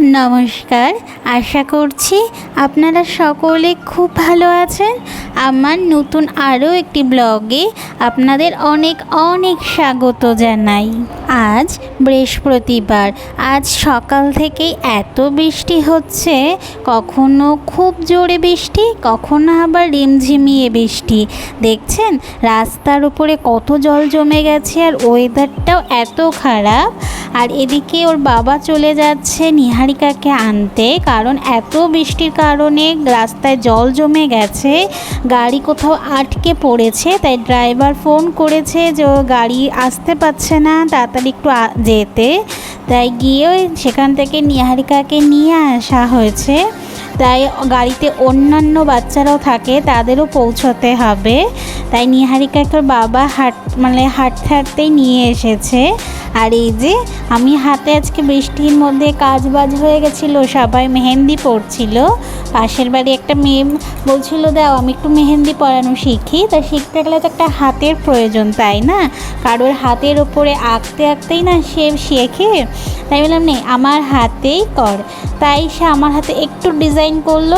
নমস্কার, আশা করছি আপনারা সকলে খুব ভালো আছেন। আমার নতুন আরও একটি ব্লগে আপনাদের অনেক অনেক স্বাগত জানাই। আজ বৃহস্পতিবার। আজ সকাল থেকেই এত বৃষ্টি হচ্ছে, কখনো খুব জোরে বৃষ্টি, কখনো আবার রিমঝিমিয়ে বৃষ্টি। দেখছেন, রাস্তার উপরে কত জল জমে গেছে আর ওয়েদারটাও এত খারাপ। আর এদিকে ওর বাবা চলে যাচ্ছে নিহারিকাকে আনতে, কারণ এত বৃষ্টির কারণে রাস্তায় জল জমে গেছে, গাড়ি কোথাও আটকে পড়েছে, তাই ড্রাইভার ফোন করেছে যে গাড়ি আসতে পারছে না, তাড়াতাড়ি একটু আ- যেতে। তাই গিয়ে সেখান থেকে নিহারিকাকে নিয়ে আসা হয়েছে। তাই গাড়িতে অন্যান্য বাচ্চারাও থাকে, তাদেরও পৌঁছতে হবে। তাই নিহারিকাকে বাবা হাট মানে হাঁটতে হাঁটতেই নিয়ে এসেছে। আর এই যে, আমি হাতে আজকে বৃষ্টির মধ্যে কাজ বাজ হয়ে গেছিল, সবাই মেহেন্দি পড়ছিল পাশের বাড়ি একটা মেয়ে বলছিল, দাও, আমি একটু মেহেন্দি পরানো শিখি। তা শিখতে গেলে তো একটা হাতের প্রয়োজন, তাই না? কারোর হাতের ওপরে আঁকতে আঁকতেই না সে শেখে। তাই বললাম নেই আমার হাতেই কর। তাই সে আমার হাতে একটু ডিজাইন করল,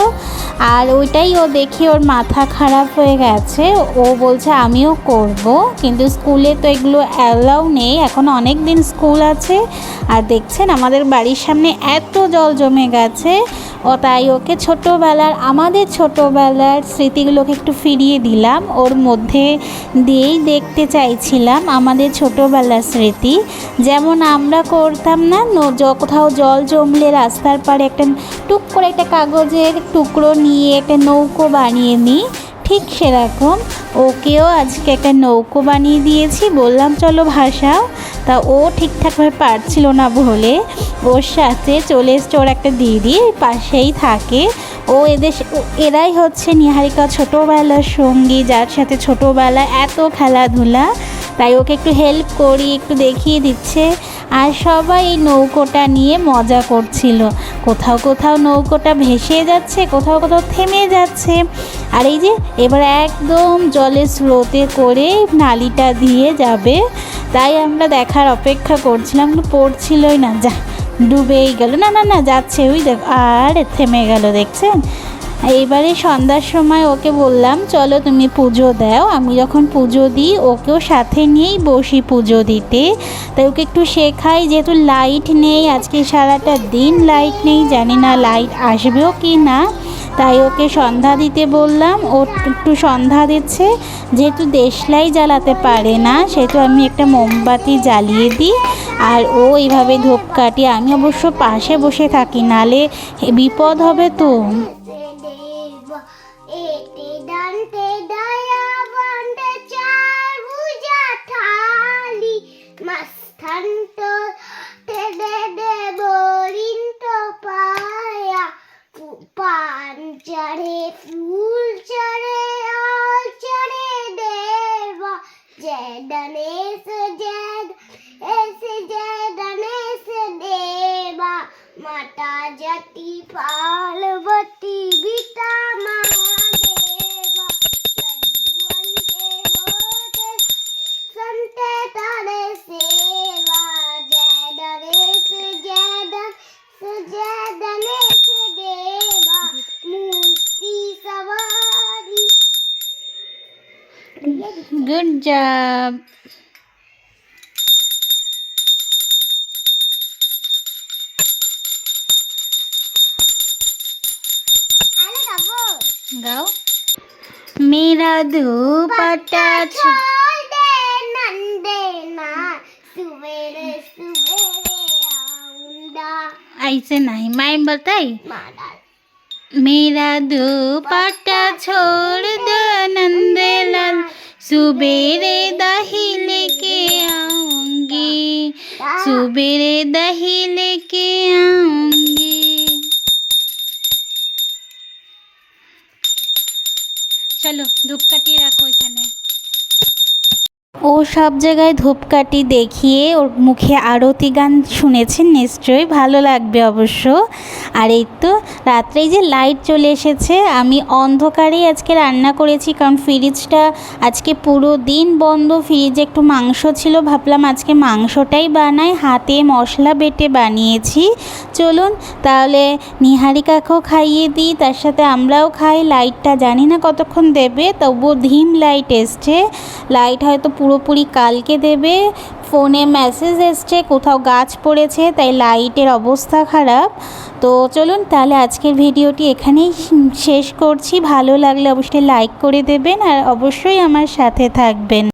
আর ওইটাই ও দেখে ওর মাথা খারাপ হয়ে গেছে। ও বলছে, আমিও করব। কিন্তু স্কুলে তো এগুলো অ্যালাউ নেই, এখন অনেক দিন স্কুল আছে। আর দেখছেন, আমাদের বাড়ির সামনে এত জল জমে গেছে। ও তাই ওকে ছোটোবেলার, আমাদের ছোটোবেলার স্মৃতিগুলোকে একটু ফিরিয়ে দিলাম। ওর মধ্যে দিয়েই দেখতে চাইছিলাম আমাদের ছোটোবেলার স্মৃতি। যেমন আমরা করতাম না য- কোথাও জল জমলে রাস্তার পাড়ে একটা টুক করে একটা কাগজের টুকরো নিয়ে একটা নৌকো বানিয়ে নিই। ঠিক সেরকম। ওকেও আজকে একটা নৌকো বানিয়ে দিয়েছি। বললাম, চলো ভাসাও। তা ও ঠিকঠাকভাবে পারছিল না বলে ওর সাথে চলে এসছে ওর একটা দিদি, পাশেই থাকে। ও এদের এরাই হচ্ছে নিহারিকা ছোটোবেলার সঙ্গী, যার সাথে ছোটোবেলা এত খেলাধুলা। তাই ওকে একটু হেল্প করি, একটু দেখিয়ে দিচ্ছে। আর সবাই এই নৌকোটা নিয়ে মজা করছিল। কোথাও কোথাও নৌকোটা ভেসে যাচ্ছে, কোথাও কোথাও থেমে যাচ্ছে। আর এই যে, এবার একদম জলের স্রোতে করে নালিটা দিয়ে যাবে। তাই আমরা দেখার অপেক্ষা করছিলাম পড়ছিলই না। যা, ডুবেই গেল। না না না, যাচ্ছে ওই দেখ, আর থেমে গেল, দেখছেন? এইবারে সন্ধ্যার সময় ওকে বললাম, চলো তুমি পুজো দাও। আমি যখন পুজো দিই, ওকেও সাথে নিয়েই বসি পুজো দিতে। তাই ওকে একটু শেখাই, যেহেতু লাইট নেই, আজকে সারাটা দিন লাইট নেই, জানি না লাইট আসবেও কি না। তাই ওকে সন্ধ্যা দিতে বললাম। ও একটু সন্ধ্যা দিচ্ছে। যেহেতু দেশলাই জ্বালাতে পারে না, সেহেতু আমি একটা মোমবাতি জ্বালিয়ে দিই। আর ও এইভাবে ধূপকাঠি আমি অবশ্য পাশে বসে থাকি, নালে বিপদ হবে তো। দেব जय गणेश जय गणेश जय गणेश देवा माता जति पार्वती बीता महादेव Good job. गाओ मेरा दुपट्टा छोड़ दे नंदेना सवेरे सवेरे आऊंगा ऐसे नहीं मैं बताई मेरा दुपट्टा छोड़ दो नंदे सुबेरे दही लेके आऊँगी। सुबेरे दही लेके आऊँगी। चलो धूप कटी रखो ও সব জায়গায় ধূপকাঠি দেখিয়ে ওর মুখে আরতি গান শুনেছেন নিশ্চয়ই, ভালো লাগবে অবশ্য। আর এই তো রাত্রেই যে লাইট চলে এসেছে, আমি অন্ধকারেই আজকে রান্না করেছি, কারণ ফ্রিজটা আজকে পুরো দিন বন্ধ, ফ্রিজে একটু মাংস ছিল, ভাবলাম আজকে মাংসটাই বানাই, হাতে মশলা বেটে বানিয়েছি। চলুন, তাহলে নিহারিকাকেও খাইয়ে দিই, তার সাথে আমরাও খাই, লাইটটা জানি না কতক্ষণ দেবে, তবুও ধিম লাইট এসছে। লাইট হয়তো পুরোপুরি কালকে দেবে। ফোনে মেসেজ এসছে, কোথাও গাছ পড়েছে, তাই লাইটের অবস্থা খারাপ। তো চলুন তাহলে আজকের ভিডিওটি এখানেই শেষ করছি। ভালো লাগলে অবশ্যই লাইক করে দেবেন আর অবশ্যই আমার সাথে থাকবেন।